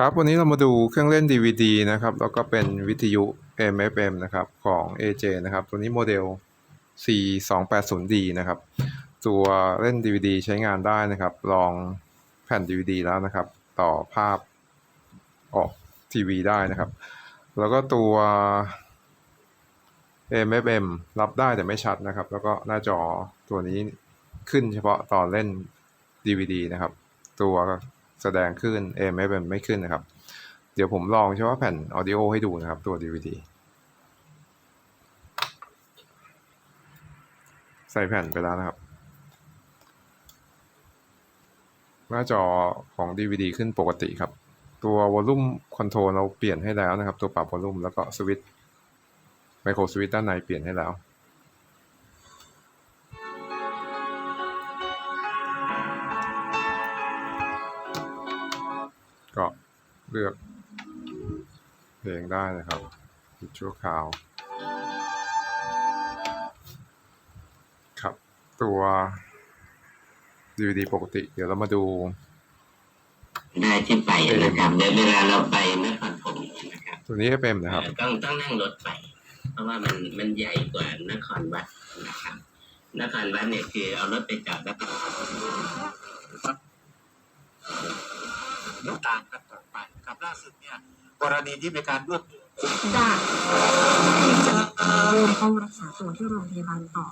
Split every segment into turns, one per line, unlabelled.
ครับวันนี้เรามาดูเครื่องเล่น DVD นะครับ แล้วก็เป็นวิทยุ MFM นะครับของ AJ นะครับ ตัวนี้โมเดล C280D นะครับ ตัวเล่น DVD ใช้งานได้นะครับ ลองแผ่น DVD แล้วนะครับ ต่อภาพออกทีวีได้นะครับ แล้วก็ตัว MFM รับได้แต่ไม่ชัดนะครับ แล้วก็หน้าจอตัวนี้ขึ้นเฉพาะตอนเล่น DVD นะครับ ตัว แสดงขึ้น AM/FM ไม่ขึ้นนะครับ เดี๋ยวผมลองเฉพาะแผ่น audio ให้ดูนะครับ ตัว DVD ใส่แผ่นไปแล้วนะครับ หน้าจอของ DVD ขึ้นปกติครับ ตัว volume control เราเปลี่ยนให้แล้วนะครับ ตัวปรับ volume แล้วก็สวิตช์ไมโครสวิตช์ด้านในเปลี่ยนให้แล้ว ก็เลือกเพลงได้นะครับปิดชั่วคราว ครับตัว DVD ปกติ เดี๋ยวเรามาดู
ได้ที่ไปนะครับเดี๋ยวเวลาเราไปนครปฐมนะครับ
ตัวนี้ FM นะครับ
เอ่อต้องต้องนั่งรถไป เพราะว่ามันมันใหญ่กว่านครวัดนะครับนครวัดเนี่ยคือเอารถไปจอดแล้วก็
น้ำตาลกันต่อไปครับ ล่าสุดเนี่ยกรณีที่มีการรวบ
จากรวมห้องรักษาตัวที่โรงพยาบาลต่อ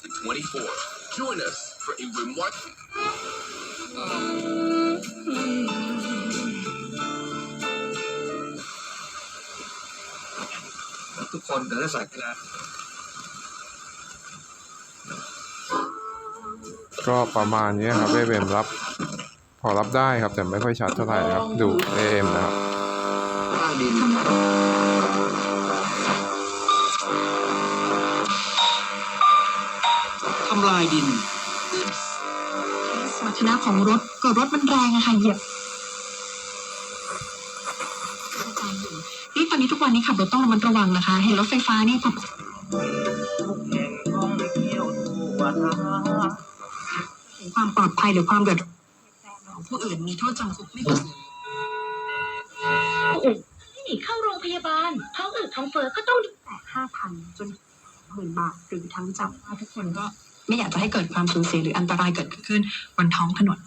to 24. Join us for a remarkable.
ทุกคนแต่ละสายกีฬา
ก็ประมาณนี้ครับ FM รับ พอรับได้ครับแต่ไม่ค่อยชัดเท่าไหร่นะครับ ดู AM นะครับ
ดินทำลายดิน
สมรรถนะของรถเกิดรถมันแรงอะค่ะเหยียบ นี่ตอนนี้ทุกวันนี้ขับรถต้องระมัดระวังนะคะ เห็นรถไฟฟ้านี่ผมเห็นความปลอดภัยหรือความเดือดร้อนของผู้อื่นมีโทษจำคุกไม่เกิน
หนีเข้าโรงพยาบาลท้องอืดท้องเฟ้อก็ต้อง
แต่ห้าพันจนหมื่นบาทหรือทั้งจำทุกคนก็ไม่อยากจะให้เกิดความสูญเสียหรืออันตรายเกิดขึ้นบนท้องถนน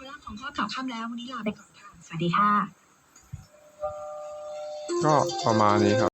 เวลาของข้อข่าวค่ำแล้ววันนี้ลาไปก่อนค่ะสวัสดีค่ะ
ก็ประมาณนี้ครับ